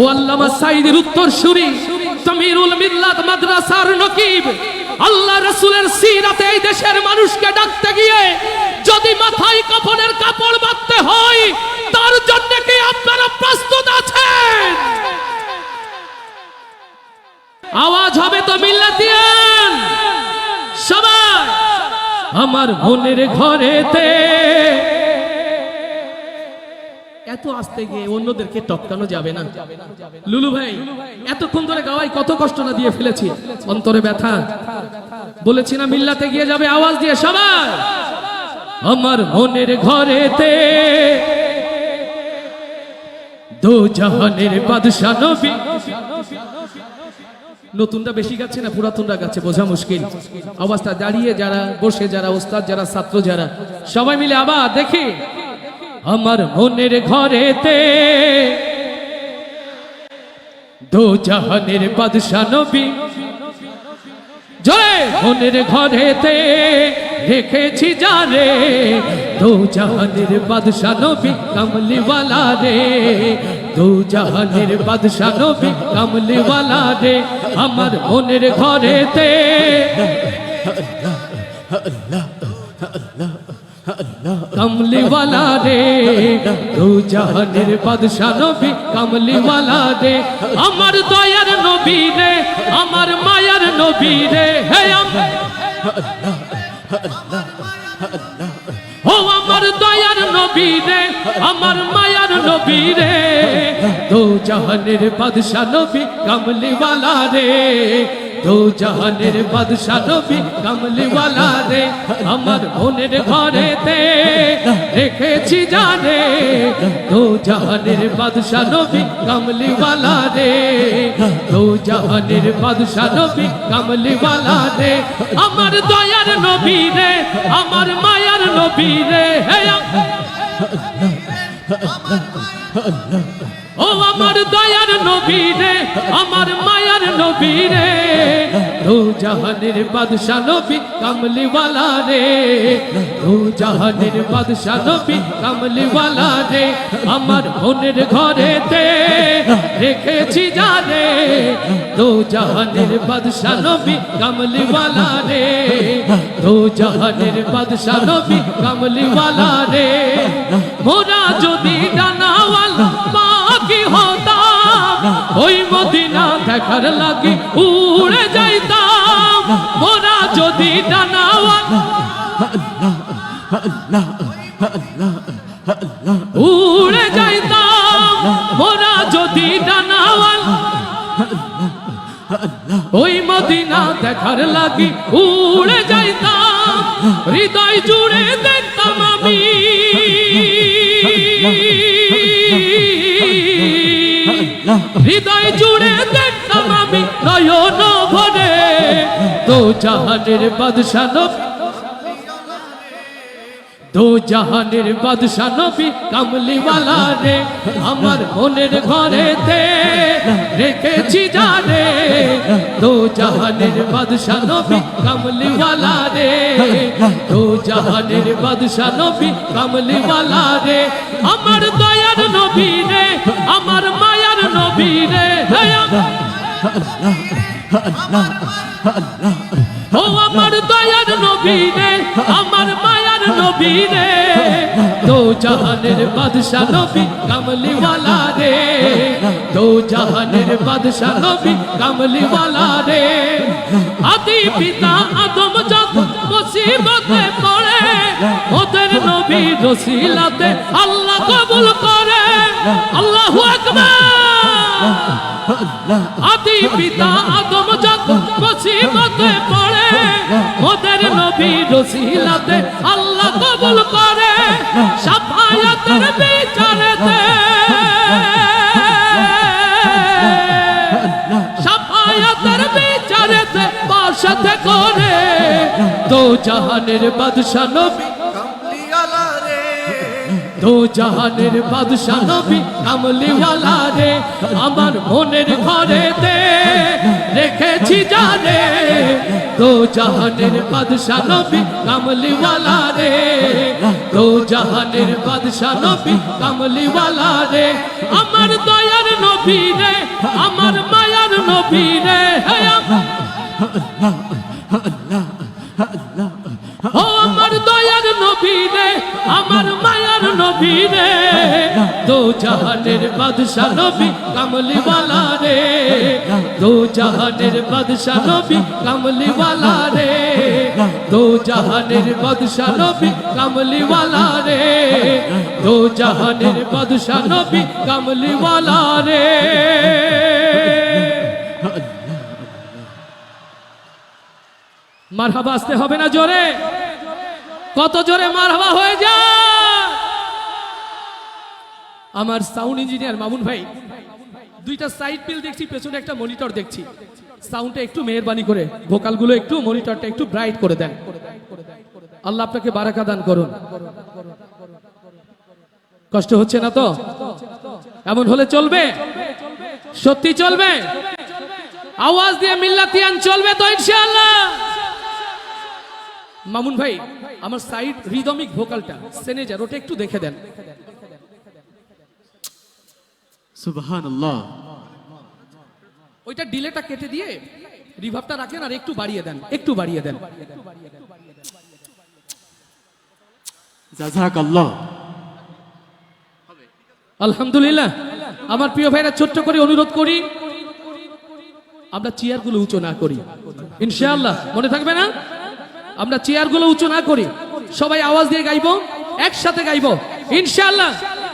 ও আল্লামা সাইদের উত্তর সুরি, তামিরুল মিল্লাত মাদ্রাসার নকিব। আল্লাহ রসুলের সিরাতে এই দেশের মানুষকে ডাকতে গিয়ে, যদি মাথায় কাপড়ের কাপড় বাঁধতে হয়, তার জন্য কি আপনারা প্রস্তুত আছেন? আওয়াজ হবে তো মিল্লাতিয়ান। সবাই, আমার মনের ঘরেতে এত আসতে গিয়ে অন্যদেরকে টপকানো যাবে না। লুলু ভাই, এতক্ষণ ধরে গাওয়াই কত কষ্ট না দিয়ে ফেলেছি। অন্তরে ব্যথা। বলেছি না, মিল্লাতে গিয়ে যাবে আওয়াজ দিয়ে সবাই আমার মনের ঘরেতে দো জাহানের বাদশা নবী। নতুনটা বেশি গাচ্ছে না পুরাতনটা গাচ্ছে, বোঝা মুশকিল। অবস্থা দাঁড়িয়ে যারা, বসে যারা, ওস্তাদ যারা, ছাত্র যারা, সবাই মিলে আবার দেখি। আমার মনের ঘরেতে। দো জাহানের বাদশা নবী জয় মনের ঘরেতে রেখেছি যারে দো জাহানের বাদশা নবী কামলিওয়ালা রে। দো জাহানের বাদশা নবী কামলিওয়ালা রে। আমার মনের ঘরেতে। কমলিওয়ালা রে দো জাহানের বাদশা নবী কমলিওয়ালা রে আমার দয়ার নবী রে আমার মায়ার নবী রে হে আমার ও আমার দয়ার নবী রে আমার মায়ার নবী রে দো জাহানের বাদশা নবী কমলিওয়ালা রে দো জাহানের বাদশা নবী কমলিওয়ালা রে, আমার মনের ঘরেতে রেখেছি জানে। দো জাহানের বাদশা নবী কমলিওয়ালা রে দো জাহানের বাদশা নবী কমলিওয়ালা রে। আমার দয়ার নবী রে, আমার মায়ার নবী রে, হে ও আমার দয়ার নবী রে আমার মায়ার নবী রে দু জাহানের বাদশা নবী কামলিওয়ালা রে দু জাহানের বাদশা নবী কামলিওয়ালা রে, আমার মনের ঘরেতে রেখেছি জানে দু জাহানের বাদশা নবী কামলিওয়ালা রে দু জাহানের বাদশা নবী কামলিওয়ালা রে। মোরা যদি ডানাওয়ালা দেখার লাগি উড়ে যাইতাম। মোরা যদি ডানাওয়ালা উড়ে যাইতাম। মোরা যদি ডানাওয়ালা ওই মদিনা দেখার লাগি উড়ে যাইতাম। হৃদয় জুড়ে দেখতাম আমি। হৃদয় জুড়ে তো জাহানের বাদশা নবী। দো জাহানের বাদশা নবী কামলিওয়ালা রে, আমার মনের ঘরেতে রেখেছি জানে। দো জাহানের বাদশা নবী কামলিওয়ালা রে, দো জাহানের বাদশা নবী কামলিওয়ালা রে। আমার দয়ার নবী রে, আমার মায়ার নবী রে। ও আমার দয়ার নবী রে আমার মায়ার নবী রে দো জাহানের বাদশা নবী কামলিওয়ালা রে, দো জাহানের বাদশা নবী কামলিওয়ালা রে। আদি পিতা আদম যখন মুসিবতে পড়ে, ওদের নবী রসিলাতে আল্লাহ কবুল করে। আল্লাহু আকবার। আদি পিতা আদম যখন মুসিবতে পড়ে, ওদের নবী রসিলাতে আল্লাহ কবুল করে, সাফায়াতের বিচারেতে। সাফায়াতের বিচারেতে বাসাতে করে তো জাহানের বাদশা নবী দো জাহানের বাদশা নবী কামলিওয়ালা রে, আমার মনের ঘরেতে রেখেছি জানে। দো জাহানের বাদশা নবী কামলিওয়ালা রে, দো জাহানের বাদশা নবী কামলিওয়ালা রে। আমার দয়ার নবী রে, আমার মায়ার নবী রে, হে নবী রে দো জাহানের বাদশা নবী রে। দো জাহানের বাদশা নবী রে। দো জাহানের বাদশা নবী রে। দো জাহানের বাদশা নবী রে। মারহাবা আসতে হবে না জোরে। কত জোরে মারহাবা হয়ে যায়। আমার সাউন্ড ইঞ্জিনিয়ার মামুন ভাই, দুইটা সাইড পিল দেখছি, পেছনে একটা মনিটর দেখছি। সাউন্ডটা একটু মেহরবানি করে ভোকালগুলো একটু মনিটরটা একটু ব্রাইট করে দেন। আল্লাহ আপনাকে বারাকা দান করুন। কষ্ট হচ্ছে না তো? এমন হলে চলবে? সত্যি চলবে? আওয়াজ দিয়ে মিল্লাতিয়ান চলবে তো ইনশাআল্লাহ। মামুন ভাই, আমার সাইড রিদমিক ভোকালটা সেনেজার ওটা একটু দেখে দেন। সুবহান আল্লাহ ওইটা ডিলেটা কেটে দিয়ে রিভাবটা রাখেন আর একটু বাড়িয়ে দেন একটু বাড়িয়ে দেন। জাজাক আল্লাহ আলহামদুলিল্লাহ। আমার প্রিয় ভাইরা ছোট্ট করে অনুরোধ করি আমরা চেয়ারগুলো উঁচু না করি। ইনশাআল্লাহ মনে থাকবে না? আমরা চেয়ারগুলো উঁচু না করি। সবাই আওয়াজ দিয়ে গাইবো একসাথে গাইবো। ইনশাআল্লাহ।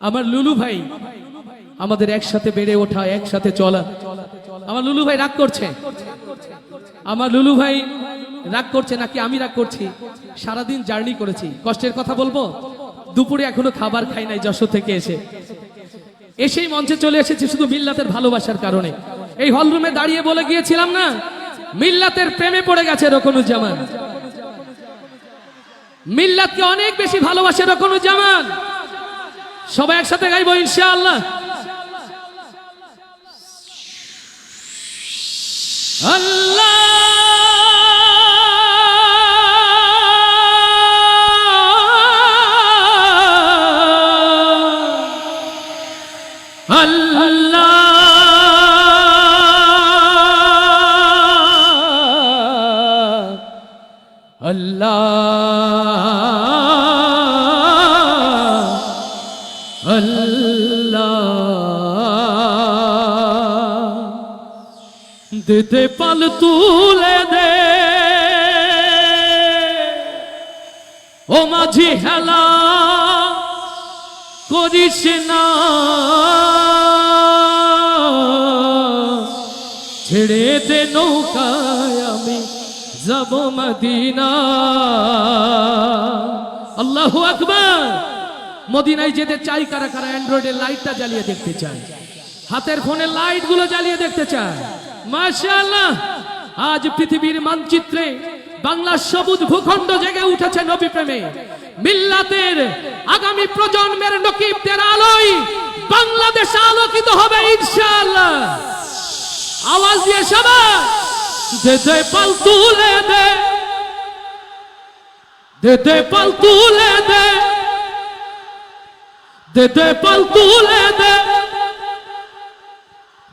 আমার লুলু ভাই, আমাদের একসাথে বেড়ে ওঠা, একসাথে চলা। আমার লুলু ভাই রাগ করছে। আমার লুলু ভাই রাগ করছে নাকি আমি রাগ করছি? সারাদিন জার্নি করেছি। কষ্টের কথা বলব? দুপুরে এখনও খাবার খাই নাই যশোর থেকে এসে। এসেই মঞ্চে চলে এসেছি শুধু মিল্লাতের ভালোবাসার কারণে। এই হলরুমে দাঁড়িয়ে বলে গিয়েছিলাম না, মিল্লাতের প্রেমে পড়ে গেছে রকনুজ্জামান। মিল্লাতকে অনেক বেশি ভালোবাসে রকম জামান সবাই একসাথে গাইব ইনশাআল্লাহ। আল্লাহ। দিতে পাল তুলে দে। ও মাঝি হেলা, করিস না। ছেড়ে দে নৌকায় আমি যাব মদিনা। আল্লাহ আকবার। মদিনায় যেতে চাই, কারা কারা অ্যান্ড্রয়েডের লাইটটা জ্বালিয়ে দেখতে চায়? হাতের ফোনের লাইটগুলো জ্বালিয়ে দেখতে চায়? মাশাআল্লাহ। আজ পৃথিবীর মানচিত্রে বাংলার সবুজ ভূখণ্ড জেগে উঠেছে নবী প্রেমে। মিল্লাতের আগামী প্রজন্মের নকিবদের আলোয় বাংলাদেশ আলোকিত হবে ইনশাআল্লাহ। আওয়াজ দিয়ে সবাই, দে দে পাল তুলে দে। দে দে পাল তুলে দে। দে দে পাল তুলে দে।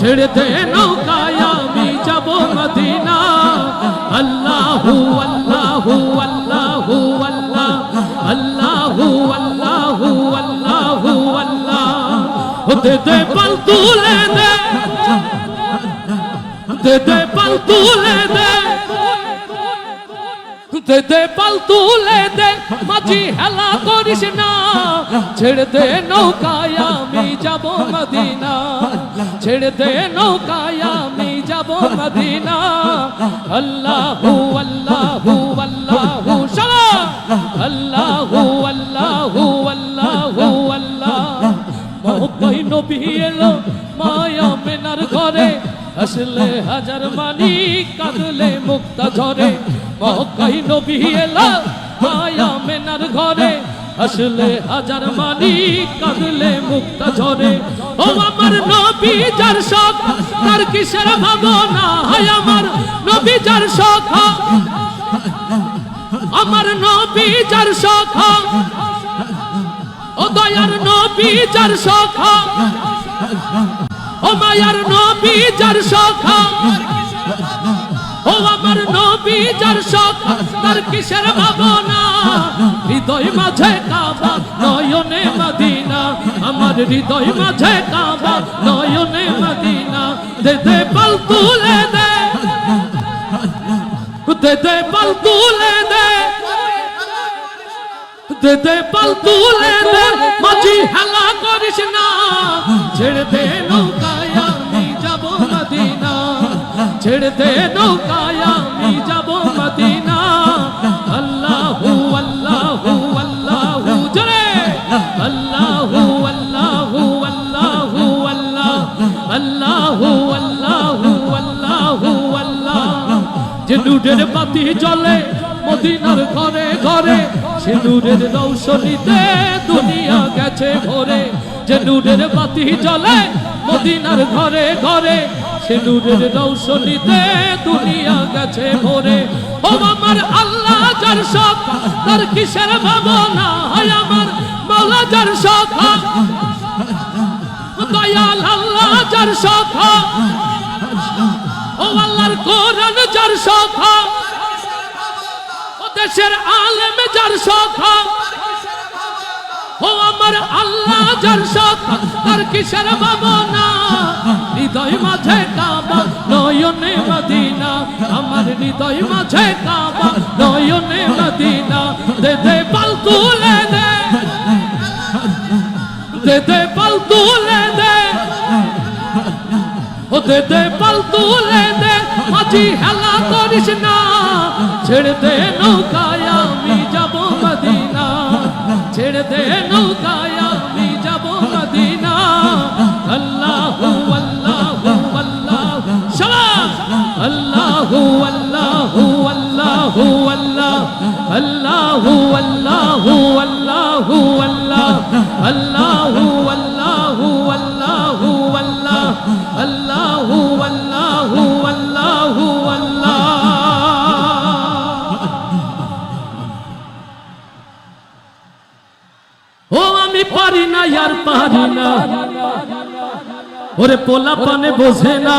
আমি যাব মদিনা ছেড়ে দে নৌকায় আমি যাব মদিনা আল্লাহু আল্লাহু আল্লাহু আল্লাহ আল্লাহু আল্লাহু আল্লাহু আল্লাহ ও দে দে পাল তুলে দে দে দে পাল তুলে দে দে দে পাল তুলে দে মাঝি হেলা করিস না ছেড়ে দে নৌকায় আমি যাব মদিনা। ছেড়ে দে নৌকায় আমি যাব মদিনা। আল্লাহু আল্লাহু আল্লাহু সালা আল্লাহু আল্লাহু আল্লাহু, আল্লাহ। মহব্বই নবী এলো মায়া মেনার ঘরে। আসলে হাজার মানি কাঁদলে মুক্তা ঝরে। মহকাই নবী এলো মায়া মেনার ঘরে। আসলে হাজার মানি কাঁদলে মুক্তা ঝরে। ও আমার নবী, যার শখ, তার কিসের ভাবনা? হায় আমার নবী, যার শখ। আমার নবী, যার শখ। ও দয়ার নবী, যার সখা ও মায়ার নবী, যার সখা ও আমার নবী যার সখা তার কিসের ভাবনা? হৃদয় মাঝে কাবা, নয়নে মদিনা। আমার হৃদয় মাঝে কাবা, নয়নে মদিনা। দে দে পাল তুলে দে। দে দে পাল তুলে দে। দে দে পাল তুলে দে। মাঝি হেলা করিস না। ছেড়ে দে নৌকায় ছেড়ে দে নৌকায় আমি যাব মদিনা। আল্লাহু আল্লাহু আল্লাহু, জরে। আল্লাহু আল্লাহু আল্লাহু, আল্লাহ। আল্লাহু আল্লাহু আল্লাহু যে নূরের বাতি জ্বলে মদিনার ঘরে ঘরে, সে নূরের রৌশনীতে দুনিয়া গেছে ভরে। যে নূরের বাতি জ্বলে মদিনার ঘরে ঘরে সে রৌশনীতে দুনিয়া গেছে ভরে। ও আমার আল্লাহ যার শখ তার কিসের ভাবনা হয় আমার? মাওলা যার শখ দয়াল আল্লাহ যার শখ ও আল্লাহর কোরআন যার শখ ও দেশের আলেম যার শখ ও আমার আল্লাহ যার শখ তার কিসের ভাবনা? হৃদয় মাঝে কাবা, নয়নে মদিনা। আমার হৃদয় মাঝে কাবা, নয়নে মদিনা। দে দে, পাল তুলে দে। দে দে, পাল তুলে দে। ও দে দে, পাল তুলে দে। মাঝি হেলা করিস না, ছেড়ে দে নৌকায়। ওরে পোলা পানে বোঝে না।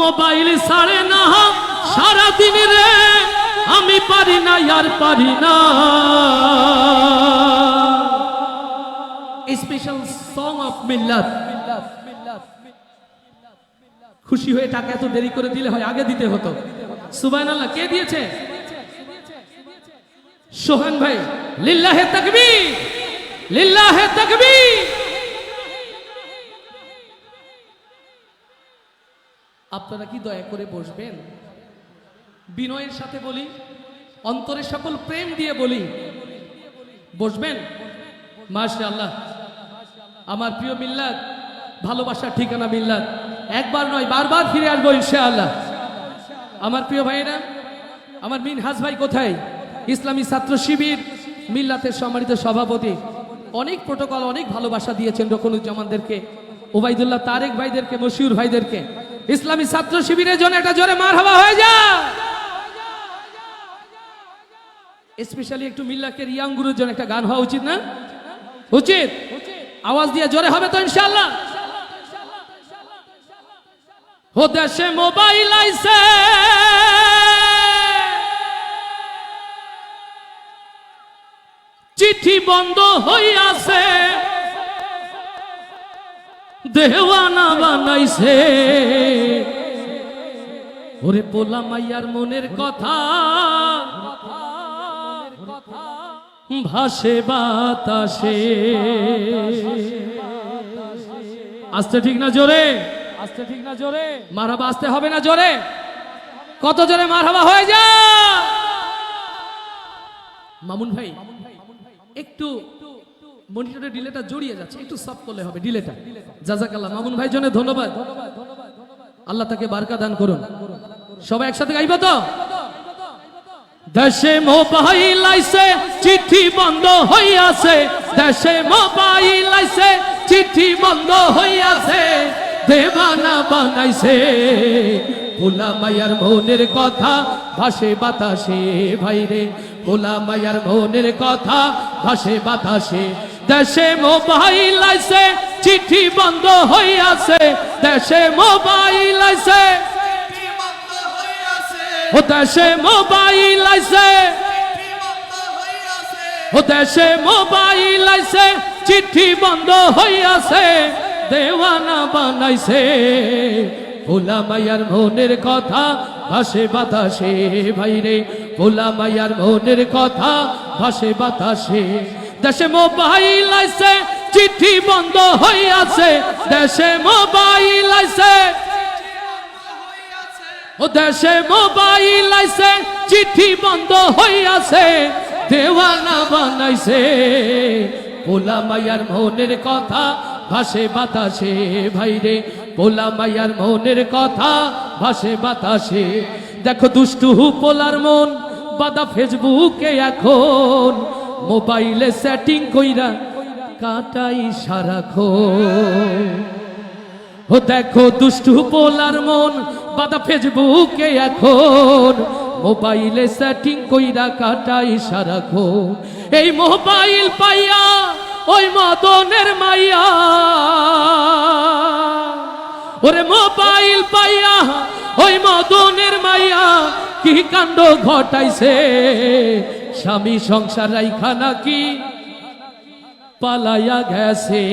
মোবাইল সাড়ে না। সারা দিন রে আমি পারি না, আর পারি না। স্পেশাল সং অফ মিল্লাত। খুশি হয়ে টাকা এত দেরি করে দিলে হয়, আগে দিতে হতো। সুবাইন কে দিয়েছে? সোহান ভাই, লিল্লাহে তাকবীর লিল্লাহে তাকবীর। আপনারা কি দয়া করে বসবেন? বিনয়ের সাথে বলি অন্তরের সকল প্রেম দিয়ে বলি, বসবেন? মাশাআল্লাহ। আমার প্রিয় মিল্লাত, ভালোবাসার ঠিকানা মিল্লাত। একবার নয়, বারবার ফিরে আসব ইনশাআল্লাহ। আমার প্রিয় ভাইয়েরা, আমার মিন মিনহাজ ভাই কোথায়? ইসলামী ছাত্র শিবির, মিল্লাতের সম্মানিত সভাপতি। অনেক প্রোটোকল, অনেক ভালোবাসা দিয়েছেন রকনুজ্জামানদেরকে ওবাইদুল্লাহ তারেক ভাইদেরকে, মশিউর ভাইদেরকে। ইসলামী ছাত্র শিবিরের জন্য একটা জোরে মার হওয়া হয়ে যা। স্পেশালি একটু মিল্লাকের ইয়াং গুরুর জন্য একটা গান হওয়া উচিত না? উচিত? আওয়াজ দিয়ে জোরে হবে তো ইনশাআল্লাহ। ও দেশে মোবাইল আইছে। চিঠি বন্ধ হইয়াছে। দেওয়ানা বানাইছে। ওরে পোলা মাইয়ার মনের কথা ভাসে বাতাসে। আসতে ঠিক না জোরে? আসতে ঠিক না জোরে। মারহাবা আসতে হবে না জোরে? কত জোরে মারহাবা হয়ে যা? মামুন ভাই একটু মনিটরের ডিলেটা জড়িয়ে যাচ্ছে। একটু সাফ করলে হবে ডিলেটা জাজাকাল্লাহ। মামুন ভাই জন্য ধন্যবাদ। আল্লাহ তাকে বারকা দান করুন। সবাই একসাথে গাইব তো? দেশে মোবাইল আইছে চিঠি বন্ধ হইয়াছে। দেশে মোবাইল আইছে চিঠি বন্ধ হইয়াছে। দেবানা বানাইছে। পোলা মায়ার মনের কথা ভাসে বাতাসে, ভাইরে। পোলা মায়ার মনের কথা ভাসে বাতাসে। দেশে মোবাইল আইছে চিঠি বন্ধ হইয়াছে দেশে মোবাইল আইছে কি ও দেশে মোবাইল আইছে কি ও দেশে মোবাইল আইছে চিঠি বন্ধ হইয়াছে দেওয়ানা বানাইছে। ভোলা মায়ার মনের কথা ভাসে বাতাসে ভাইরে। ভোলা মায়ার মনের কথা ভাসে বাতাসে। দেশে মোবাইল আইছে চিঠি বন্ধ হইয়াছে দেশে মোবাইল আইছে ও দেশে মোবাইল আইছে চিঠি বন্ধ হইয়াছে দেওয়ানা বানাইছে, পোলা মায়ার মনের কথা ভাসে বাতাসে। ভাইরে, পোলা মায়ার মনের কথা ভাসে বাতাসে। দেখো দুষ্টু পোলার মন বাদা ফেসবুকে এখন। মোবাইলে সেটিং কইরা কাটাই সারাক্ষণ ও দেখো দুষ্টু পোলার মন বাদা ফেসবুকে এখন। মোবাইলে সেটিং কইরা কাটাই সারাখো এই মোবাইল পাইয়া ওই মদনের মাইয়া। ওরে মোবাইল পাইয়া ওই মদনের মাইয়া, কি কাণ্ড ঘটাইছে? স্বামী সংসার রাইখা নাকি পালাইয়া গেছে।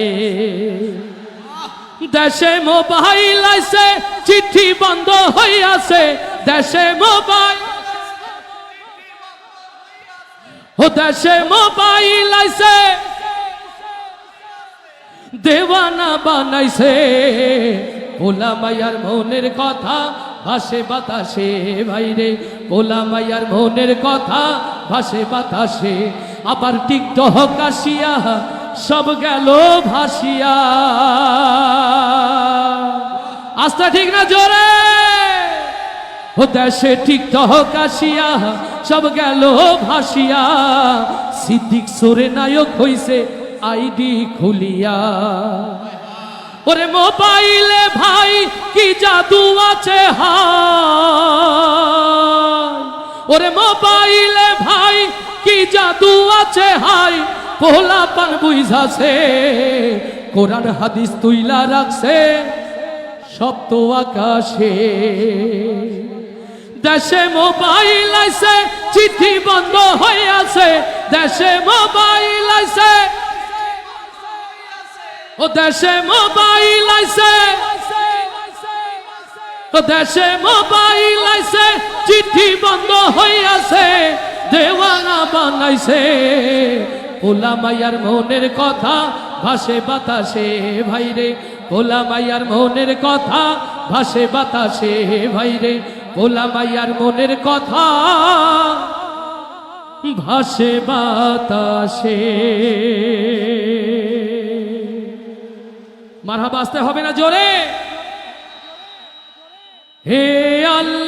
দেশে মোবাইল আছে চিঠি বন্ধ হইয়াছে। দেশে মোবাইল ও দেশে মোবাইল আছে দেওয়ানা বানাইছে। পোলা মায়ার মনের কথা ভাসে বাতাসে, ভাইরে পোলা মায়ার মনের কথা, ভাসে বাতাসে। আবার টিকটক আসিয়া সব গেল ভাসিয়া। আস্থা ঠিক না জোরে? ও দেশে টিকটক আসিয়া সব গেল ভাসিয়া। সিদ্দিক সোরে নায়ক হইছে আইডি খুলিয়া। ওরে মোবাইলে ভাই, কি জাদু আছে ওরে মোবাইলে ভাই, কি জাদু আছে হাই পোলা পান বুঝাছে, কোরআন হাদিস তুইলা রাখছে, সপ্ত আকাশে। দেশে মোবাইল আছে চিঠি বন্ধ হয়ে আছে, দেশে মোবাইল আছে ও দেশে মোবাইল আছে ও দেশে মোবাইল আছে চিঠি বন্ধ আছে দেওয়ানা বানাইছে। ওলা মাইয়ার মনের কথা ভাসে বাতাসে, ভাইরে। ওলা মাইয়ার মনের কথা ভাসে বাতাসে, ভাইরে। ওলা মাইয়ার মনের কথা ভাসে বাতাসে। মারহাবা আসতে হবে না জোরে। হে আল্লাহ।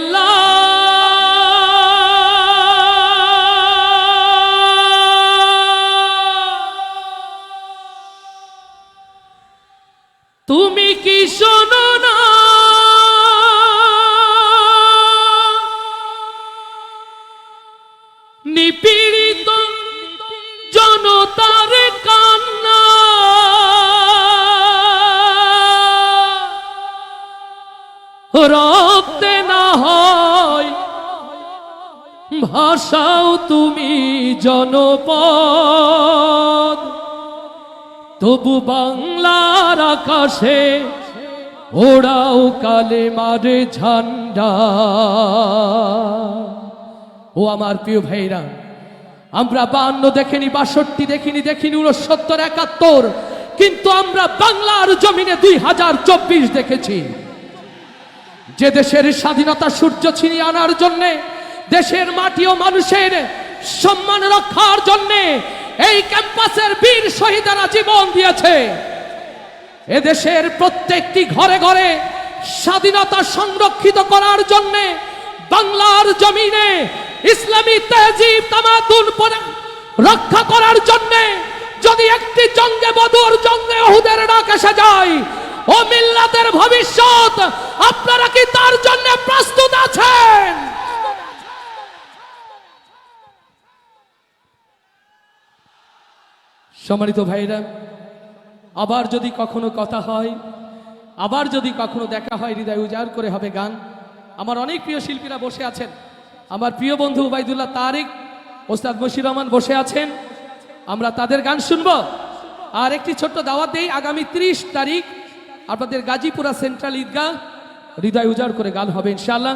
তবু বাংলার আকাশে ওড়াও কালে মারে ঝান্ডা। ও আমার প্রিয় ভাইরা, আমরা বান্ন দেখিনি, বাষট্টি দেখিনি দেখিনি উনসত্তর একাত্তর, কিন্তু আমরা বাংলার জমিনে দুই হাজার চব্বিশ দেখেছি। যে দেশের স্বাধীনতা সূর্য ছিনিয়ে আনার জন্যে, দেশের মাটি ও মানুষের সম্মান রক্ষার জন্যে এই ক্যাম্পাসের বীর শহীদারা জীবন দিয়েছে। এদেশের প্রত্যেকটি ঘরে ঘরে স্বাধীনতা সংরক্ষিত করার জন্যে বাংলার জমিনে ইসলামী তেহজিব তামাদুন রক্ষা করার জন্যে যদি একটি জঙ্গে বদুর জঙ্গে ওহুদের ডাক এসে যায়, ও মিল্লাতের ভবিষ্যৎ, আপনারা কি তার জন্য প্রস্তুত আছেন? সম্মানিত ভাইরা আবার যদি কখনো কথা হয়, আবার যদি কখনো দেখা হয়, হৃদয় উজাড় করে হবে গান। আমার অনেক প্রিয় শিল্পীরা বসে আছেন। আমার প্রিয় বন্ধু উবাইদুল্লাহ তারিক, ওস্তাদ বশির রহমান বসে আছেন। আমরা তাদের গান শুনব। আর একটি ছোট্ট দাওয়াত দেই, আগামী ত্রিশ তারিখ আপনাদের গাজীপুরা সেন্ট্রাল ঈদগাহ, হৃদয় উজাড় করে গান হবে ইনশাল্লাহ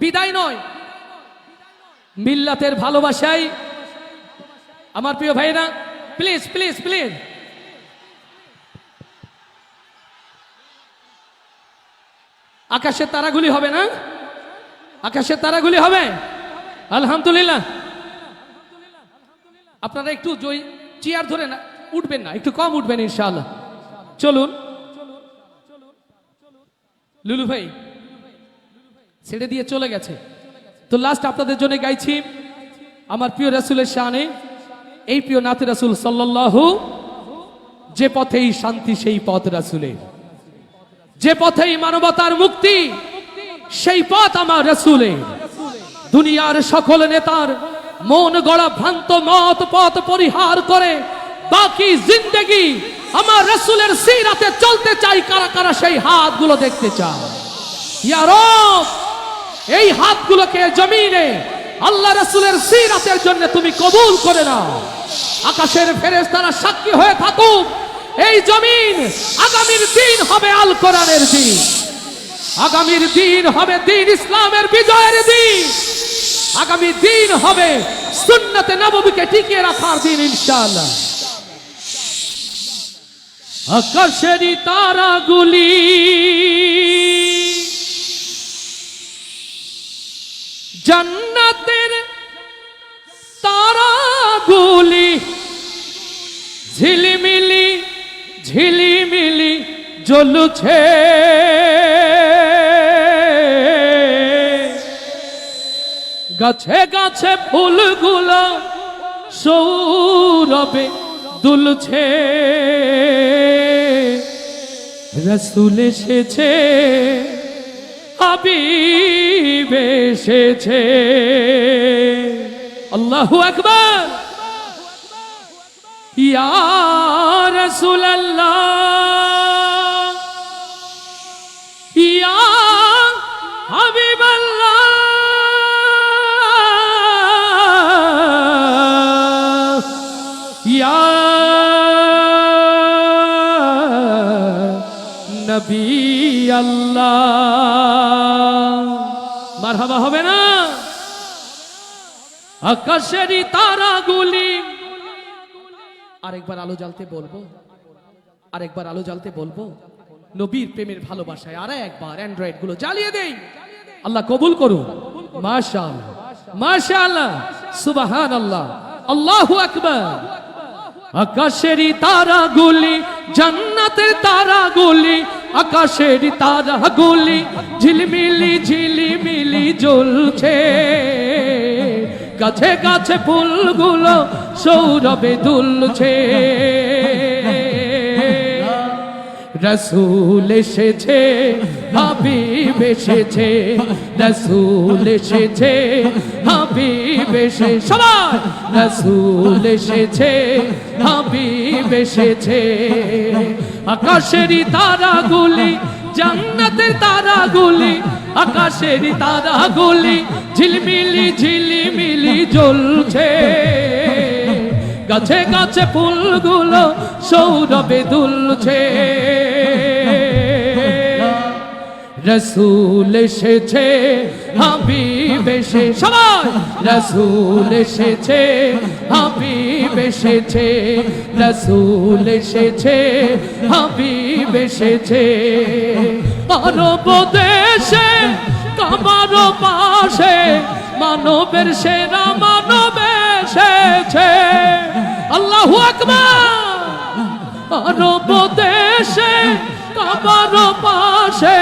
বিদায় নয়, মিল্লাতের ভালোবাসায়। আমার প্রিয় ভাইরা প্লিজ প্লিজ প্লিজ আকাশের তারাগুলি হবে না? আকাশের তারাগুলি হবে? আলহামদুলিল্লাহ। আপনারা একটু চেয়ার ধরে না, উঠবেন না, একটু কম উঠবেন ইনশাআল্লাহ। চলুন। লুলু ভাই, ছেড়ে দিয়ে চলে গেছে। তো লাস্ট আপনাদের জন্য গাইছি, আমার প্রিয় রাসুলের শানে। এই প্রিয় নাথ রাসুল সাল্লাল্লাহু, যে পথেই শান্তি সেই পথ রাসুলের। যে পথেই মানবতার মুক্তি, সেই পথ আমার রসুলের। দুনিয়ার সকল নেতার মন গড়া ভ্রান্ত মত পথ পরিহার করে বাকি জিন্দগি আমার রসুলের সিরাতে চলতে চাই, কারা কারা সেই হাতগুলো দেখতে চায়। এই হাতগুলোকে জমিনে আল্লাহ রসুলের সিরাতের জন্য তুমি কবুল করে নাও। আকাশের ফেরেস তারা সাক্ষী হয়ে থাকুক। এই জমিন আগামীর দিন হবে আল কোরআনের দিন। আগামীর দিন হবে দিন ইসলামের বিজয়ের দিন। আগামী দিন হবে সুন্নতে নববীকে টিকিয়ে রাখার দিন, ইনশাআল্লাহ। আকাশেরই তারাগুলি জান্নাতের তারাগুলি ঝিলিমিলি ঝিলিমিলি জ্বলছে। গাছে গাছে ফুলগুলো সৌরবে দুলছে। রসুল এসেছে। হাবিব এসেছে। আল্লাহু আকবার। ইয়া রাসূলুল্লাহ। ইয়া হাবিবাল্লাহ। ইয়া নবী আল্লাহ। আকাশেরই তারাগুলি। আরেকবার আলো জ্বালতে বলব? আরেকবার আলো জ্বালতে বলব? নবীর প্রেমের ভালোবাসায় আর একবার অ্যান্ড্রয়েডগুলো জ্বালিয়ে দেই। আল্লাহ কবুল করুন। মাশাআল্লাহ। মাশাআল্লাহ। সুবহান আল্লাহ আল্লাহু আকবার আকাশেরই তারাগুলি, জান্নাতের তারাগুলি আকাশেরই তারাগুলি, ঝিলমিলি ঝিলিমিলি জ্বলছে। গাছে গাছে ফুলগুলো সৌরভে দুলছে। রসুল এসেছে, হাবিব এসেছে, রসুল এসেছে, হাবিব এসে সবাই! রসুল এসেছে, হাবিব এসেছে। আকাশেরই তারাগুলি, জান্নাতের তারাগুলি আকাশের তারাগুলি ঝিলমিলি, ঝিলিমিলি জ্বলছে। গাছে গাছে ফুলগুলো সৌরভে দুলছে। রসুল এসেছে, হাবিব এসে, সবাই! রসুল এসেছে, হাবিব এসেছে, রসুল এসেছে, হাবিব এসেছে। আরব দেশে কামার পাশে, মানবের সেরা মানব এসেছে। আল্লাহ আকবার! আরব দেশে কাবার পাশে,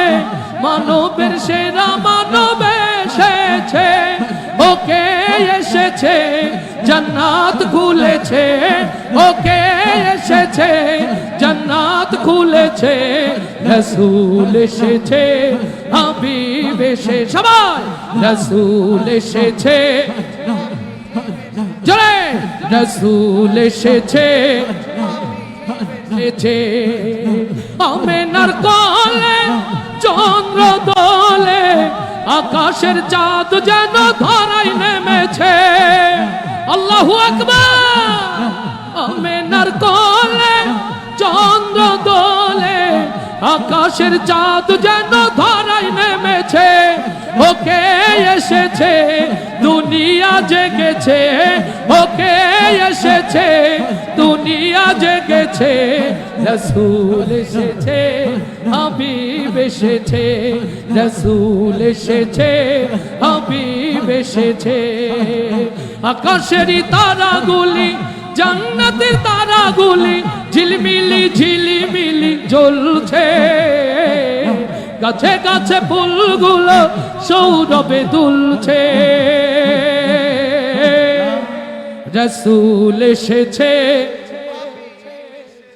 মানবের সেরা মানব এসেছে। ওকে এসেছে, জান্নাত খুলেছে। ওকে এসেছে, জান্নাত খুলেছে। রসুল এসেছে, হাবিব এসে সবাই, রসুল এসেছে। জোরে রসুল এসেছে। এসেছে আমেনার কলে চন্দ্র দোলে আকাশের চাঁদ যেন ধরাই নেমেছে। আল্লাহু আকবার! আমেনার চন্দ্র দোলে, আকাশের চাঁদ যেন ধরাই নেমেছে। ওকে এসেছে, দুনিয়া জেগেছে। ওকে এসেছে, দুনিয়া জেগেছে। রসুল এসেছে। হাবিব এসেছে রসুল এসেছে হাবিব এসেছে আকাশেরই তারাগুলি, জান্নাতের তারাগুলি, ঝিলমিলি, ঝিলিমিলি জ্বলছে। গাছে গাছে ফুলগুলো সৌরভে দুলছে। রসুল এসেছে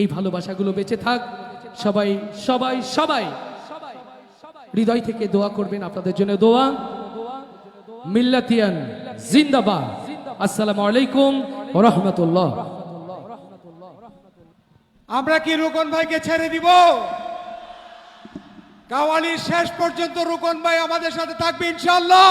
এই ভালোবাসাগুলো বেঁচে থাক। সবাই সবাই সবাই হৃদয় থেকে দোয়া করবেন আপনাদের জন্য দোয়া। মিল্লাতিয়ান জিন্দাবাদ। আসসালামু আলাইকুম রাহমাতুল্লাহ। আমরা কি রুকন ভাইকে ছেড়ে দিব? কাওয়ালির শেষ পর্যন্ত রুকন ভাই আমাদের সাথে থাকবে ইনশাল্লাহ